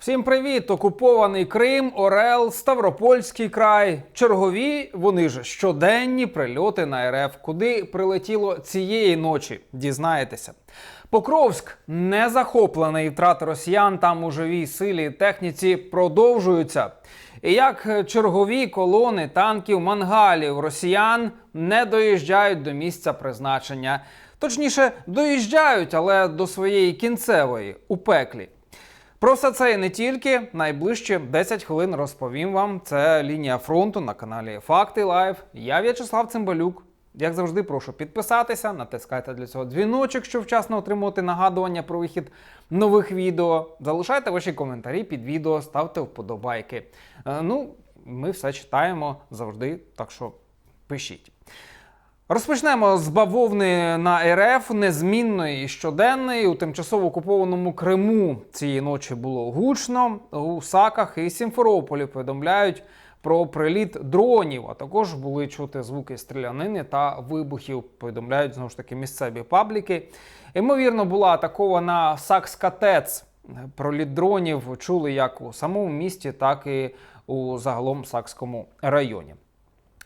Всім привіт! Окупований Крим, Орел, Ставропольський край. Чергові вони ж щоденні прильоти на РФ. Куди прилетіло цієї ночі? Дізнаєтеся. Покровськ не захоплений. Втрати росіян там у живій силі і техніці продовжуються. І як чергові колони танків мангалів росіян не доїжджають до місця призначення. Точніше, доїжджають, але до своєї кінцевої у пеклі. Про все це і не тільки найближче 10 хвилин розповім вам. Це лінія фронту на каналі Факти Лайв. Я В'ячеслав Цимбалюк. Як завжди, прошу підписатися, натискайте для цього дзвіночок, щоб вчасно отримувати нагадування про вихід нових відео. Залишайте ваші коментарі під відео, ставте вподобайки. Е, Ну, ми все читаємо завжди, так що пишіть. Розпочнемо з бавовни на РФ незмінної щоденної. У тимчасово окупованому Криму цієї ночі було гучно. У Саках і Сімферополі повідомляють про приліт дронів, а також були чути звуки стрілянини та вибухів. Повідомляють знову ж таки місцеві пабліки. Ймовірно, була атакована Сакська ТЕЦ. Проліт дронів чули як у самому місті, так і у загалом Сакському районі.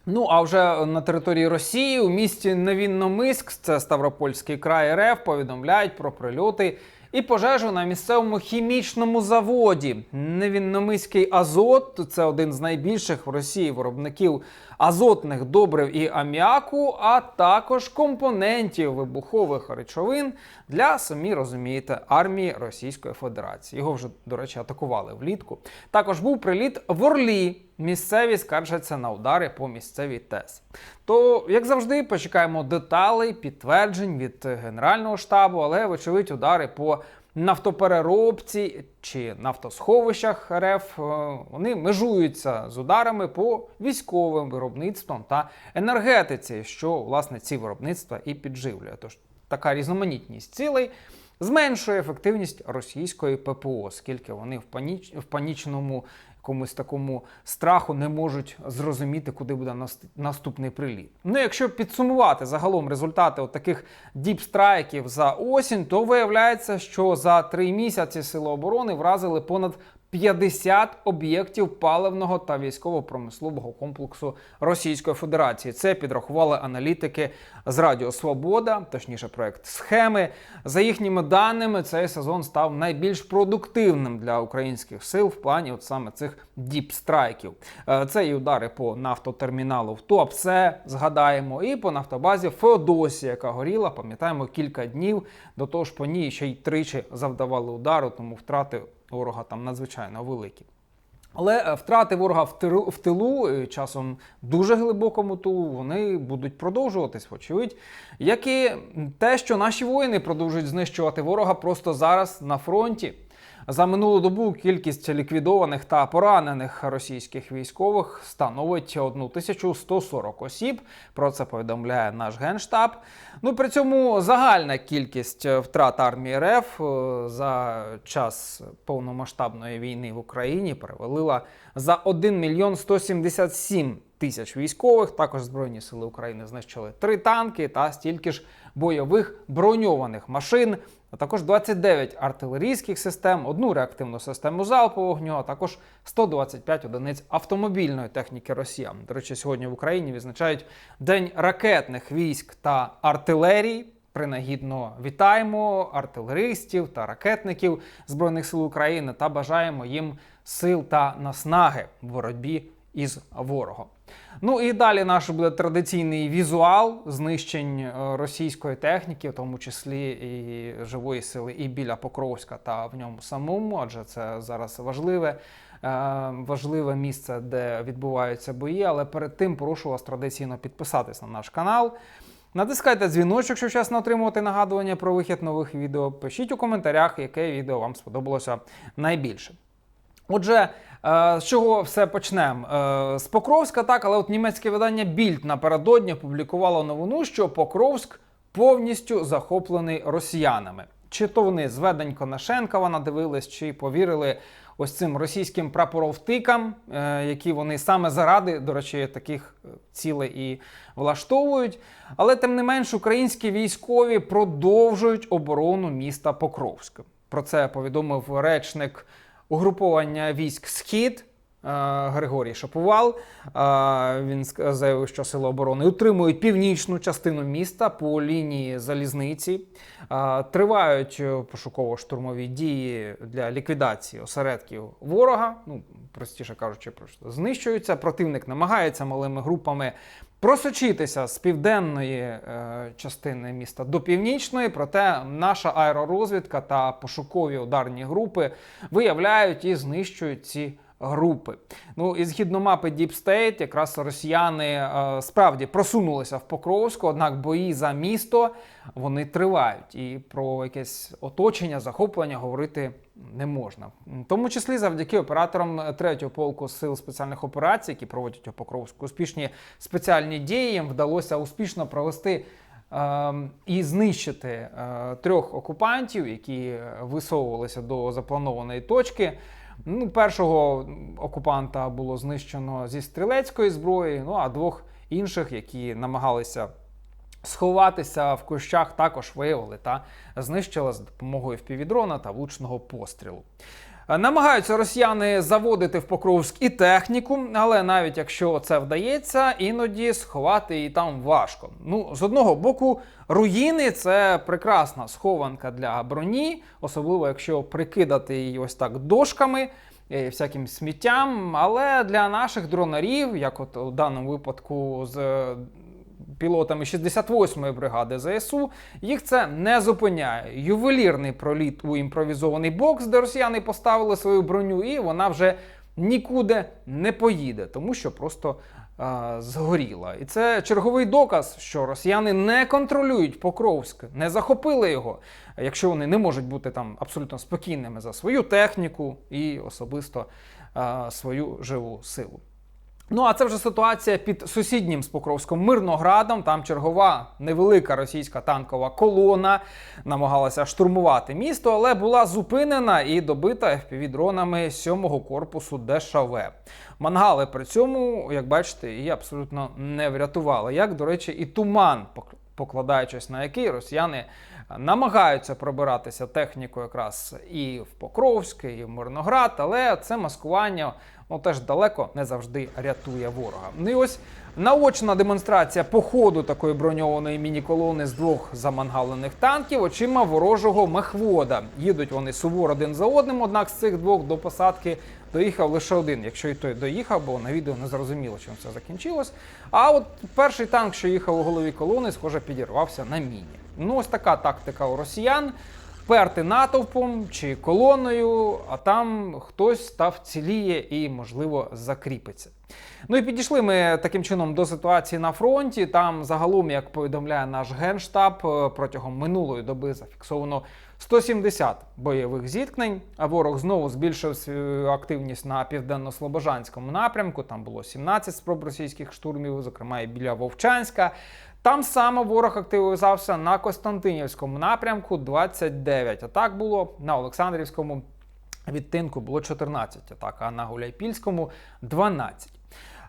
Ну а вже на території Росії у місті Невінномиськ, це Ставропольський край РФ, повідомляють про прильоти і пожежу на місцевому хімічному заводі. Невінномиський азот це один з найбільших в Росії виробників азотних добрив і аміаку, а також компонентів вибухових речовин для самі розумієте армії Російської Федерації. Його вже, до речі, атакували влітку. Також був приліт в Орлі. Місцеві скаржаться на удари по місцевій ТЕС. То, як завжди, почекаємо деталей, підтверджень від Генерального штабу, але, вочевидь, удари по нафтопереробці чи нафтосховищах РФ е, вони межуються з ударами по військовим виробництвам та енергетиці, що власне ці виробництва і підживлює. Тож така різноманітність цілей зменшує ефективність російської ППО, оскільки вони в, паніч... в панічному якомусь такому страху не можуть зрозуміти, куди буде нас- наступний приліт. Ну, якщо підсумувати загалом результати от таких діпстрайків за осінь, то виявляється, що за три місяці Сили оборони вразили понад 50 об'єктів паливного та військово-промислового комплексу Російської Федерації. Це підрахували аналітики з Радіо Свобода, точніше, проект схеми. За їхніми даними, цей сезон став найбільш продуктивним для українських сил в плані от саме цих діпстрайків. Е, Це і удари по нафтотерміналу в Туапсе, згадаємо, і по нафтобазі Феодосія, яка горіла, пам'ятаємо, кілька днів. До того ж, по ній ще й тричі завдавали удару, тому втрати ворога там надзвичайно великі. Але е, втрати ворога в тилу, е, часом дуже глибокому тилу, вони будуть продовжуватись, вочевидь. Як і те, що наші воїни продовжують знищувати ворога просто зараз на фронті. За минулу добу кількість ліквідованих та поранених російських військових становить 1140 осіб. Про це повідомляє наш генштаб. Ну при цьому загальна кількість втрат армії РФ е, за час повномасштабної війни в Україні перевалила за 1 мільйон 177 тисяч військових. Також Збройні сили України знищили три танки та стільки ж бойових броньованих машин. А також 29 артилерійських систем, одну реактивну систему залпового вогню, а також 125 одиниць автомобільної техніки росіян. До речі, сьогодні в Україні відзначають День ракетних військ та артилерії. Принагідно вітаємо артилеристів та ракетників Збройних сил України та бажаємо їм сил та наснаги в боротьбі із ворогом. Ну і далі наш буде традиційний візуал знищень е, російської техніки, в тому числі і живої сили, і біля Покровська та в ньому самому, адже це зараз важливе. е, Важливе місце, де відбуваються бої, але перед тим прошу вас традиційно підписатись на наш канал. Натискайте дзвіночок, щоб вчасно отримувати нагадування про вихід нових відео. Пишіть у коментарях, яке відео вам сподобалося найбільше. Отже, е, з чого все почнемо? Е, З Покровська, так, але от німецьке видання Більд напередодні опублікувало новину, що Покровськ повністю захоплений росіянами. Чи то вони з ведень Конашенкова надивились, чи повірили ось цим російським прапоровтикам, е, які вони саме заради, до речі, таких цілей і влаштовують. Але тим не менш, українські військові продовжують оборону міста Покровська. Про це повідомив речник угруповання військ Схід. Е, Григорій Шаповал. Е, Він заявив, що сили оборони утримують північну частину міста по лінії залізниці. Е, Тривають пошуково-штурмові дії для ліквідації осередків ворога. Ну, простіше кажучи, просто знищуються. Противник намагається малими групами просочитися з південної е, частини міста до північної, проте наша аеророзвідка та пошукові ударні групи виявляють і знищують ці. Групи. Ну і згідно мапи Deep State, якраз росіяни е, справді просунулися в Покровську, однак бої за місто вони тривають. І про якесь оточення, захоплення говорити не можна. В тому числі завдяки операторам 3-го полку сил спеціальних операцій, які проводять у Покровську успішні спеціальні дії, їм вдалося успішно провести. ем, І знищити е, трьох окупантів, які висовувалися до запланованої точки. Ну, першого окупанта було знищено зі стрілецької зброї, ну а двох інших, які намагалися сховатися в кущах, також виявили та знищили з допомогою впівдрона та влучного пострілу. Е, Намагаються росіяни заводити в Покровськ і техніку, але навіть якщо це вдається, іноді сховати її там важко. Ну, з одного боку, руїни це прекрасна схованка для броні, особливо якщо прикидати її ось так дошками. е, Всяким сміттям, але для наших дронарів, як от у даному випадку з е, пілотами 68-ї бригади ЗСУ, їх це не зупиняє. Ювелірний проліт у імпровізований бокс, де росіяни поставили свою броню, і вона вже нікуди не поїде, тому що просто згоріла. І це черговий доказ, що росіяни не контролюють Покровськ, не захопили його, якщо вони не можуть бути там абсолютно спокійними за свою техніку і особисто а, свою живу силу. Ну, а це вже ситуація під сусіднім з Покровськом Мирноградом. Там чергова невелика російська танкова колона намагалася штурмувати місто, але була зупинена і добита FPV-дронами 7-го корпусу ДШВ. Мангали при цьому, як бачите, її абсолютно не врятували. Як, до речі, і туман, пок- покладаючись на який росіяни намагаються пробиратися технікою якраз і в Покровськ, і в Мирноград, але це маскування ну, теж далеко не завжди рятує ворога. Ну і ось наочна демонстрація походу такої броньованої міні-колони з двох замангалених танків очима ворожого мехвода. Їдуть вони суворо один за одним, однак з цих двох до посадки доїхав лише один, якщо і той доїхав, бо на відео не зрозуміло, чим все закінчилось. А от перший танк, що їхав у голові колони, схоже, підірвався на міні. Ну, ось така тактика у росіян. Перти натовпом чи колоною, а там хтось став ціліє і, можливо, закріпиться. Ну і підійшли ми таким чином до ситуації на фронті. Там загалом, як повідомляє наш генштаб, е, протягом минулої доби зафіксовано 170 бойових зіткнень. А ворог знову збільшив свою активність на південно-слобожанському напрямку. Там було 17 спроб російських штурмів, зокрема і біля Вовчанська. Там саме ворог активізався на Костянтинівському напрямку 29 атак було на Олександрівському відтинку було 14 атак, а на Гуляйпільському 12.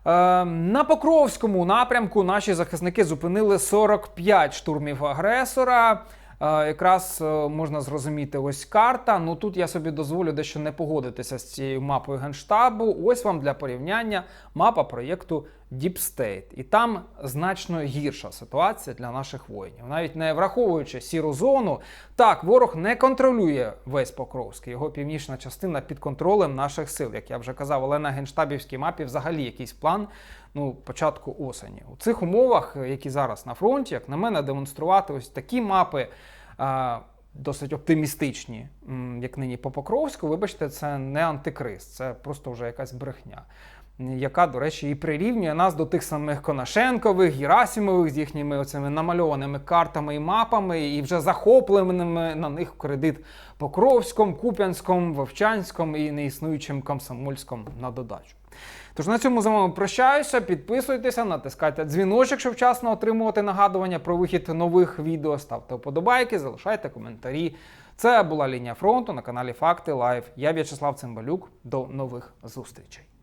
Е, На Покровському напрямку наші захисники зупинили 45 штурмів агресора. Е, Якраз е, можна зрозуміти ось карта. Ну тут я собі дозволю дещо не погодитися з цією мапою генштабу. Ось вам для порівняння мапа проєкту Deep State. І там значно гірша ситуація для наших воїнів. Навіть не враховуючи сіру зону, так ворог не контролює весь Покровський. Його північна частина під контролем наших сил, як я вже казав, але на генштабівській мапі взагалі якийсь план. Ну, початку осені. У цих умовах, які зараз на фронті, як на мене, демонструвати ось такі мапи а, досить оптимістичні, як нині по Покровську, вибачте, це не антикриз, це просто вже якась брехня. Яка, до речі, і прирівнює нас до тих самих Конашенкових, Герасимових з їхніми оцими намальованими картами і мапами, і вже захопленими на них в кредит Покровськом, Куп'янськом, Вовчанськом і неіснуючим Комсомольськом на додачу. Тож на цьому з вами прощаюся. Підписуйтеся, натискайте дзвіночок, щоб вчасно отримувати нагадування про вихід нових відео. Ставте вподобайки, залишайте коментарі. Це була лінія фронту на каналі Факти Лайв. Я В'ячеслав Цимбалюк. До нових зустрічей.